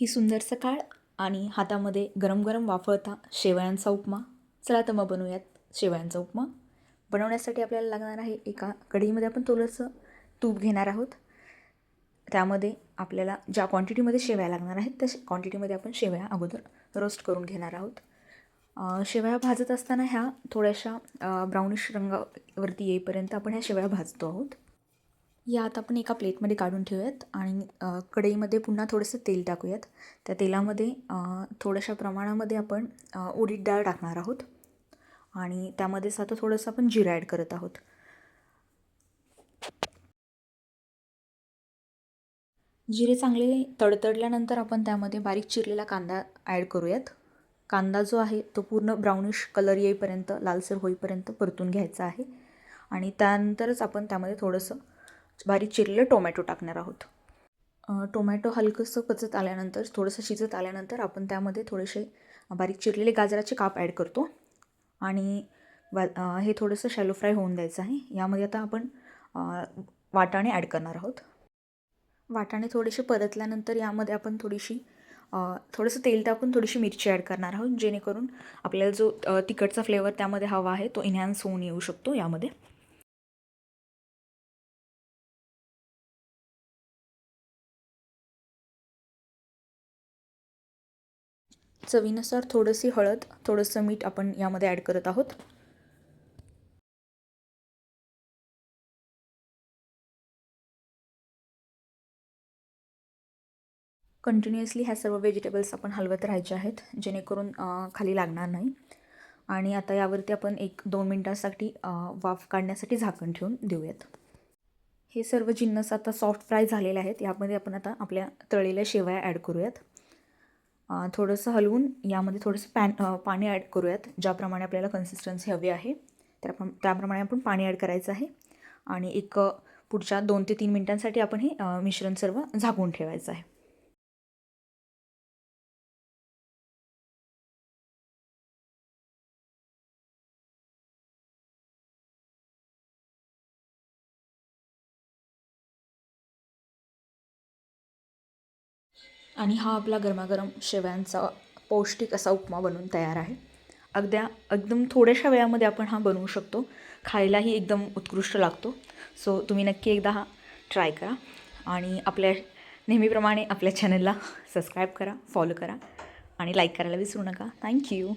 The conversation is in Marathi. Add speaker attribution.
Speaker 1: ही सुंदर सकाळ आणि हातामध्ये गरम गरम वाफळता शेवयांचा उपमा. चला तर मग बनवूयात शेवयांचा उपमा. बनवण्यासाठी आपल्याला लागणार आहे एका कढईमध्ये आपण थोडंसं तूप घेणार आहोत. त्यामध्ये आपल्याला ज्या क्वांटिटीमध्ये शेवया लागणार आहेत त्या क्वांटिटीमध्ये आपण शेवया अगोदर रोस्ट करून घेणार आहोत. शेवया भाजत असताना ह्या थोड्याशा ब्राउनिश रंगावरती येईपर्यंत आपण ह्या शेवया भाजतो आहोत. या आता आपण एका प्लेटमध्ये काढून ठेवूयात आणि कढईमध्ये पुन्हा थोडंसं तेल टाकूयात. त्या तेलामध्ये थोड्याशा प्रमाणामध्ये आपण उडीद डाळ टाकणार आहोत. आणि त्यामध्येच आता थोडंसं आपण जिरं ॲड करत आहोत. जिरे चांगले तडतडल्यानंतर आपण त्यामध्ये बारीक चिरलेला कांदा ॲड करूयात. कांदा जो आहे तो पूर्ण ब्राउनिश कलर येईपर्यंत लालसर होईपर्यंत परतून घ्यायचा आहे. आणि त्यानंतरच आपण त्यामध्ये थोडंसं बारीक चिरलेलं टोमॅटो टाकणार आहोत. टोमॅटो हलकंसं पचत आल्यानंतर थोडंसं शिजत आल्यानंतर आपण त्यामध्ये थोडेसे बारीक चिरलेले गाजराचे काप ॲड करतो. आणि वा हे थोडंसं शॅलो फ्राय होऊन द्यायचं आहे. यामध्ये आता आपण वाटाणे ॲड करणार आहोत. वाटाणे थोडेसे परतल्यानंतर यामध्ये आपण थोडीशी थोडंसं तेल टाकून थोडीशी मिरची ॲड करणार आहोत जेणेकरून आपल्याला जो तिखटचा फ्लेवर त्यामध्ये हवा आहे तो इन्हॅन्स होऊन येऊ शकतो यामध्ये. चवीनुसार थोडंशी हळद थोडंसं मीठ आपण यामध्ये ॲड करत आहोत. कंटिन्युअसली ह्या सर्व व्हेजिटेबल्स आपण हलवत राहायचे आहेत जेणेकरून खाली लागणार नाही. आणि आता यावरती आपण एक दोन मिनटासाठी वाफ काढण्यासाठी झाकण ठेवून देऊयात. हे सर्व जिन्नस आता सॉफ्ट फ्राय झालेले आहेत यामध्ये आपण आता आपल्या तळलेल्या शेवया ॲड करूयात. थोडंसं हलवून यामध्ये थोडंसं पॅन पाणी ॲड करूयात ज्याप्रमाणे आपल्याला कन्सिस्टन्सी हवी आहे. त्याप्र त्याप्रमाणे आपण पाणी ॲड करायचं आहे. आणि एक पुढच्या दोन ते तीन मिनटांसाठी आपण हे मिश्रण सर्व झाकून ठेवायचं आहे. आणि हा आपला गरमागरम शेवयांचा पौष्टिक असा उपमा बनून तयार आहे. अगद्या एकदम थोड्याशा वेळामध्ये आपण हा बनवू शकतो. खायलाही एकदम उत्कृष्ट लागतो. सो तुम्ही नक्की एकदा हा ट्राय करा आणि आपल्या नेहमीप्रमाणे आपल्या चॅनलला सबस्क्राईब करा फॉलो करा आणि लाईक करायला विसरू नका. थँक्यू